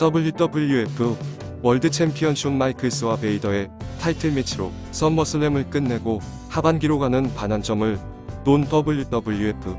WWF 월드 챔피언 숀 마이클스와 베이더의 타이틀 매치로 썸머슬램을 끝내고 하반기로 가는 반환점을 논 WWF.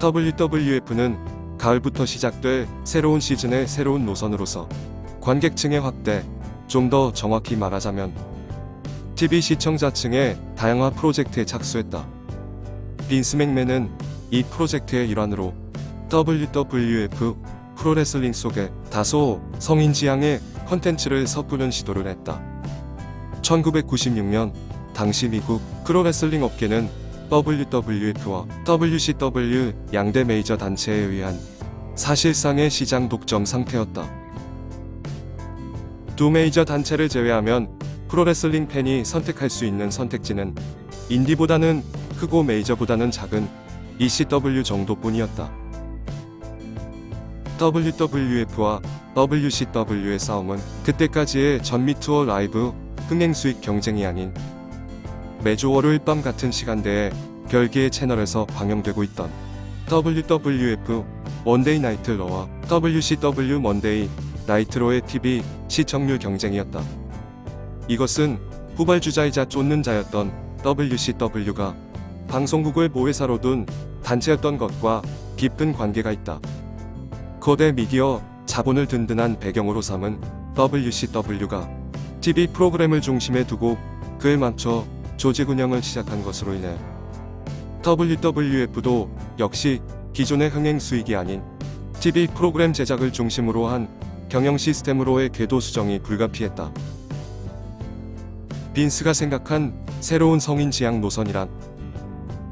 WWF는 가을부터 시작될 새로운 시즌의 새로운 노선으로서 관객층의 확대, 좀 더 정확히 말하자면 TV 시청자층의 다양화 프로젝트에 착수했다. 빈스 맥맨은 이 프로젝트의 일환으로 WWF 프로레슬링 속에 다소 성인 지향의 컨텐츠를 섞으는 시도를 했다. 1996년 당시 미국 프로레슬링 업계는 WWF와 WCW 양대 메이저 단체에 의한 사실상의 시장 독점 상태였다. 두 메이저 단체를 제외하면 프로레슬링 팬이 선택할 수 있는 선택지는 인디보다는 크고 메이저보다는 작은 ECW 정도뿐이었다. WWF와 WCW의 싸움은 그때까지의 전미 투어 라이브 흥행 수익 경쟁이 아닌 매주 월요일 밤 같은 시간대에 별개의 채널에서 방영되고 있던 WWF 원데이 나이트 러와 WCW 먼데이 나이트 로의 TV 시청률 경쟁이었다. 이것은 후발주자이자 쫓는 자였던 WCW가 방송국을 모회사로 둔 단체였던 것과 깊은 관계가 있다. 거대 미디어 자본을 든든한 배경으로 삼은 WCW가 TV 프로그램을 중심에 두고 그에 맞춰 조직 운영을 시작한 것으로 인해 WWF도 역시 기존의 흥행 수익이 아닌 TV 프로그램 제작을 중심으로 한 경영 시스템으로의 궤도 수정이 불가피했다. 빈스가 생각한 새로운 성인 지향 노선이란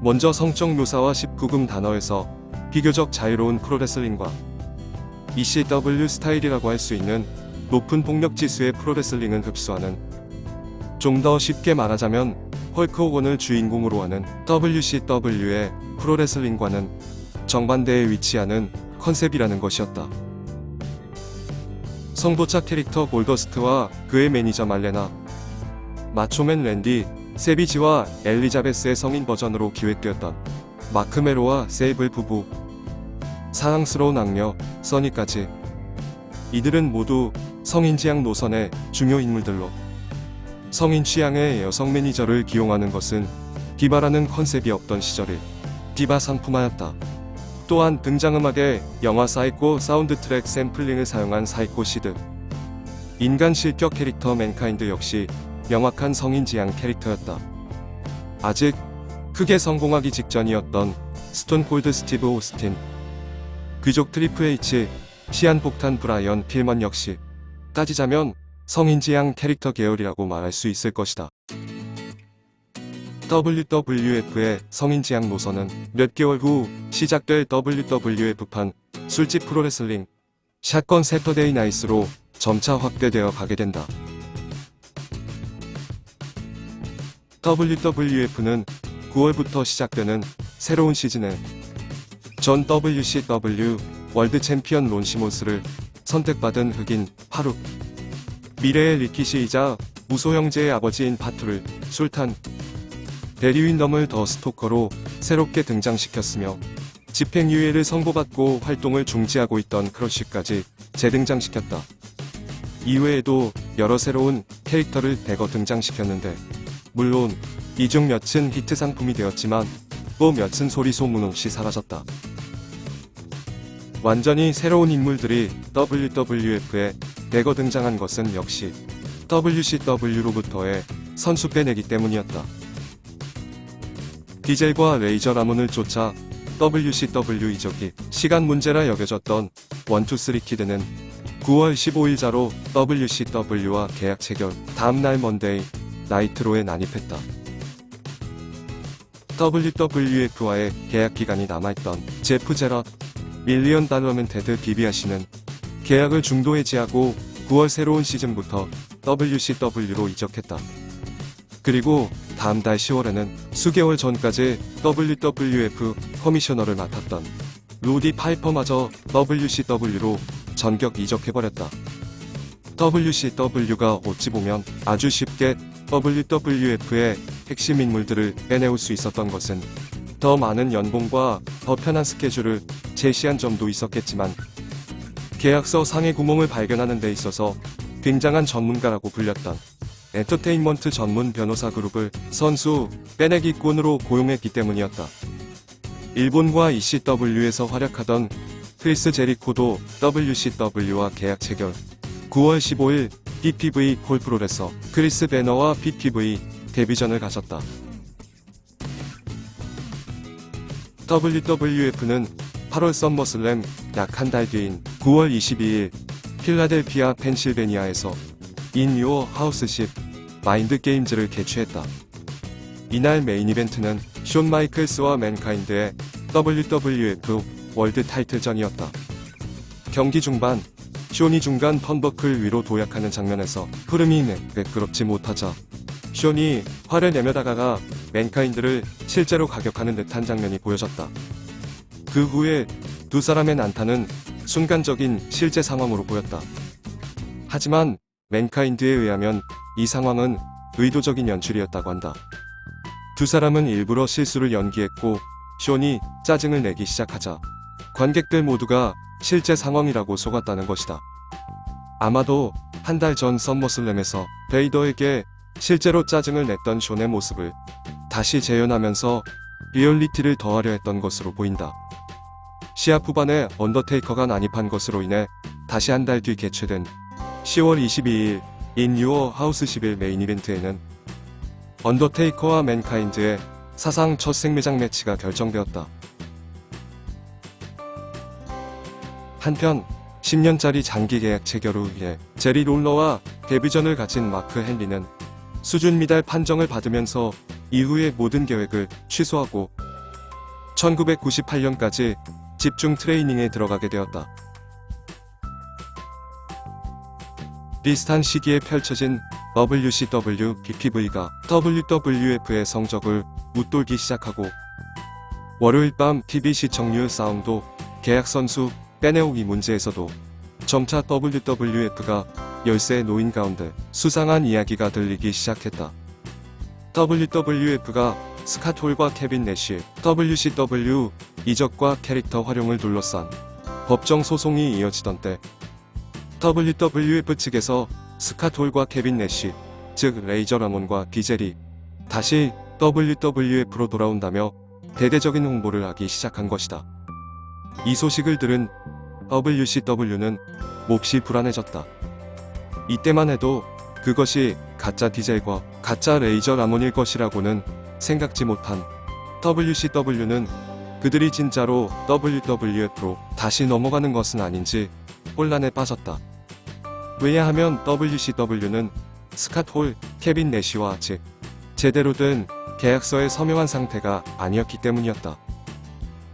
먼저 성적 묘사와 19금 단어에서 비교적 자유로운 프로레슬링과 ECW 스타일이라고 할 수 있는 높은 폭력 지수의 프로레슬링은 흡수하는 좀 더 쉽게 말하자면 헐크 호건을 주인공으로 하는 WCW의 프로레슬링과는 정반대에 위치하는 컨셉이라는 것이었다. 성도차 캐릭터 골더스트와 그의 매니저 말레나, 마초맨 랜디, 세비지와 엘리자베스의 성인 버전으로 기획되었던 마크메로와 세이블 부부, 사랑스러운 악녀, 써니까지. 이들은 모두 성인 지향 노선의 중요 인물들로 성인 취향의 여성 매니저를 기용하는 것은 디바라는 컨셉이 없던 시절의 디바 상품화였다. 또한 등장음악에 영화 사이코 사운드 트랙 샘플링을 사용한 사이코 시드. 인간 실격 캐릭터 맨카인드 역시 명확한 성인 지향 캐릭터였다. 아직 크게 성공하기 직전이었던 스톤 콜드 스티브 오스틴. 귀족 트리플 H, 시한폭탄 브라이언 필먼 역시 따지자면 성인지향 캐릭터 계열이라고 말할 수 있을 것이다. WWF의 성인지향 노선은 몇 개월 후 시작될 WWF판 술집 프로레슬링 샷건 세터데이 나이스로 점차 확대되어 가게 된다. WWF는 9월부터 시작되는 새로운 시즌에 전 WCW 월드 챔피언 론 시몬스를 선택받은 흑인 파룩 미래의 리키시이자 무소 형제의 아버지인 파투를 술탄 데리 윈덤을 더 스토커로 새롭게 등장시켰으며 집행유예를 선고받고 활동을 중지하고 있던 크러쉬까지 재등장시켰다. 이외에도 여러 새로운 캐릭터를 대거 등장시켰는데 물론 이중 몇은 히트 상품이 되었지만 또 몇은 소리 소문 없이 사라졌다. 완전히 새로운 인물들이 WWF에 대거 등장한 것은 역시 WCW로부터의 선수 빼내기 때문이었다. 디젤과 레이저 라문을 쫓아 WCW 이적이 시간 문제라 여겨졌던 123 키드는 9월 15일자로 WCW와 계약 체결 다음날 먼데이 나이트로에 난입했다. WWF와의 계약 기간이 남아있던 제프 제럿 밀리언 달러면 테드 비비아시는 계약을 중도 해지하고 9월 새로운 시즌부터 WCW로 이적했다. 그리고 다음 달 10월에는 수개월 전까지 WWF 커미셔너를 맡았던 로디 파이퍼마저 WCW로 전격 이적해버렸다. WCW가 어찌 보면 아주 쉽게 WWF의 핵심 인물들을 빼내올 수 있었던 것은 더 많은 연봉과 더 편한 스케줄을 제시한 점도 있었겠지만 계약서 상의 구멍을 발견하는 데 있어서 굉장한 전문가라고 불렸던 엔터테인먼트 전문 변호사 그룹을 선수 빼내기꾼으로 고용했기 때문이었다. 일본과 ECW에서 활약하던 크리스 제리코도 WCW와 계약 체결. 9월 15일 PPV 폴프로레서 크리스 베너와 PPV 데뷔전을 가졌다. WWF는 8월 썸머슬램 약 한 달 뒤인 9월 22일 필라델피아 펜실베니아에서 인 유어 하우스십 마인드 게임즈를 개최했다. 이날 메인 이벤트는 숀 마이클스와 맨카인드의 WWF 월드 타이틀전이었다. 경기 중반 숀이 중간 턴버클 위로 도약하는 장면에서 흐름이 매끄럽지 못하자 숀이 화를 내며 다가가 맨카인드를 실제로 가격하는 듯한 장면이 보여졌다. 그 후에 두 사람의 난타는 순간적인 실제 상황으로 보였다. 하지만 맨카인드에 의하면 이 상황은 의도적인 연출이었다고 한다. 두 사람은 일부러 실수를 연기했고 숀이 짜증을 내기 시작하자 관객들 모두가 실제 상황이라고 속았다는 것이다. 아마도 한 달 전 썸머슬램에서 베이더에게 실제로 짜증을 냈던 숀의 모습을 다시 재현하면서 리얼리티를 더하려 했던 것으로 보인다. 시합 후반에 언더테이커가 난입한 것으로 인해 다시 한 달 뒤 개최된 10월 22일 인 유어 하우스 10일 메인 이벤트에는 언더테이커와 맨카인드의 사상 첫 생매장 매치가 결정되었다. 한편 10년짜리 장기 계약 체결 후에 제리 롤러와 데뷔전을 가진 마크 헨리는 수준 미달 판정을 받으면서 이후의 모든 계획을 취소하고 1998년까지 집중 트레이닝에 들어가게 되었다. 비슷한 시기에 펼쳐진 WCW BPV가 WWF의 성적을 웃돌기 시작하고 월요일 밤 TV 시청률 싸움도 계약 선수 빼내오기 문제에서도 점차 WWF가 열세에 놓인 가운데 수상한 이야기가 들리기 시작했다. WWF가 스카톨과 케빈 내시, WCW 이적과 캐릭터 활용을 둘러싼 법정 소송이 이어지던 때 WWF 측에서 스카톨과 케빈 내시, 즉 레이저 라몬과 디젤이 다시 WWF로 돌아온다며 대대적인 홍보를 하기 시작한 것이다. 이 소식을 들은 WCW는 몹시 불안해졌다. 이때만 해도 그것이 가짜 디젤과 가짜 레이저 라몬일 것이라고는 생각지 못한 WCW는 그들이 진짜로 WWF로 다시 넘어가는 것은 아닌지 혼란에 빠졌다. 왜냐하면 WCW는 스캇 홀, 케빈 내시와 아직 제대로 된 계약서에 서명한 상태가 아니었기 때문이었다.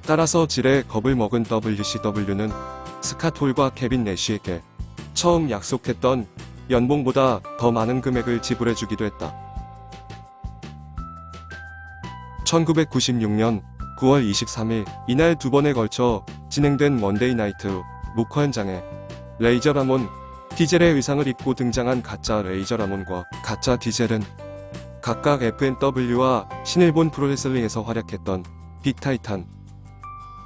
따라서 질에 겁을 먹은 WCW는 스캇 홀과 케빈 내시에게 처음 약속했던 연봉보다 더 많은 금액을 지불해주기도 했다. 1996년 9월 23일 이날 두 번에 걸쳐 진행된 먼데이 나이트 무커 현장에 레이저 라몬 디젤의 의상을 입고 등장한 가짜 레이저 라몬과 가짜 디젤은 각각 FNW와 신일본 프로레슬링에서 활약했던 빅타이탄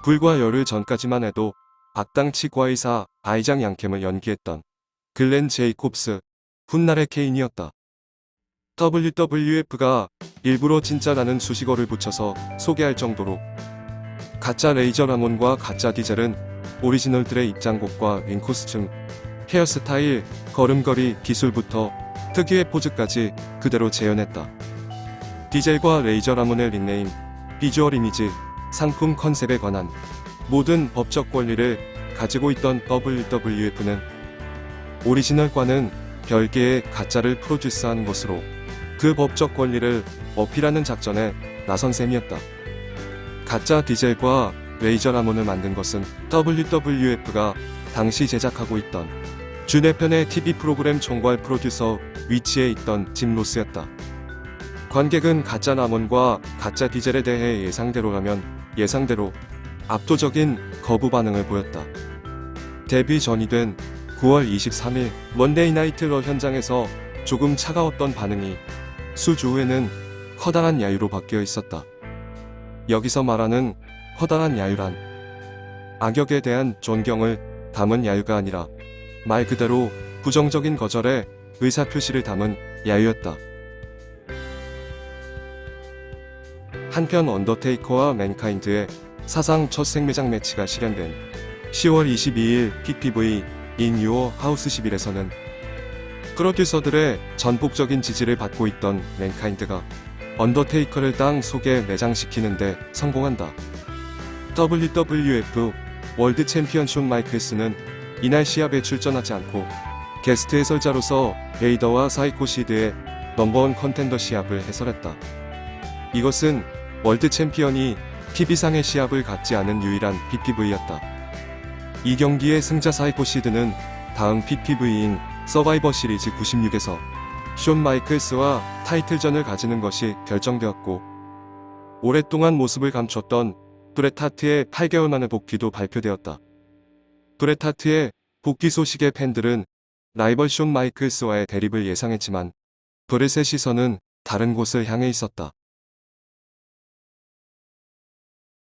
불과 열흘 전까지만 해도 악당 치과의사 아이장 양캠을 연기했던 글렌 제이콥스 훗날의 케인이었다. WWF가 일부러 진짜 라는 수식어를 붙여서 소개할 정도로 가짜 레이저 라몬과 가짜 디젤은 오리지널들의 입장곡과 윙코스튬, 헤어스타일, 걸음걸이, 기술부터 특유의 포즈까지 그대로 재현했다. 디젤과 레이저 라몬의 닉네임, 비주얼 이미지, 상품 컨셉에 관한 모든 법적 권리를 가지고 있던 WWF는 오리지널과는 별개의 가짜를 프로듀스한 것으로 그 법적 권리를 어필하는 작전에 나선 셈이었다. 가짜 디젤과 레이저 라몬을 만든 것은 WWF가 당시 제작하고 있던 주내편의 TV 프로그램 총괄 프로듀서 위치에 있던 짐 로스였다. 관객은 가짜 라몬과 가짜 디젤에 대해 예상대로라면 예상대로 압도적인 거부 반응을 보였다. 데뷔 전이 된 9월 23일 먼데이 나이트 러 현장에서 조금 차가웠던 반응이 수주 후에는 커다란 야유로 바뀌어 있었다. 여기서 말하는 커다란 야유란 악역에 대한 존경을 담은 야유가 아니라 말 그대로 부정적인 거절에 의사표시를 담은 야유였다. 한편 언더테이커와 맨카인드의 사상 첫 생매장 매치가 실현된 10월 22일 PPV 인 유어 하우스 11에서는 프로듀서들의 전폭적인 지지를 받고 있던 맨카인드가 언더테이커를 땅 속에 매장시키는데 성공한다. WWF 월드 챔피언 숀 마이클스는 이날 시합에 출전하지 않고 게스트 해설자로서 베이더와 사이코 시드의 넘버원 컨텐더 시합을 해설했다. 이것은 월드 챔피언이 TV상의 시합을 갖지 않은 유일한 PPV였다. 이 경기의 승자 사이코 시드는 다음 PPV인 서바이버 시리즈 96에서 숀 마이클스와 타이틀전을 가지는 것이 결정되었고 오랫동안 모습을 감췄던 브렛 하트의 8개월 만의 복귀도 발표되었다. 브렛 하트의 복귀 소식에 팬들은 라이벌 숀 마이클스와의 대립을 예상했지만 브렛의 시선은 다른 곳을 향해 있었다.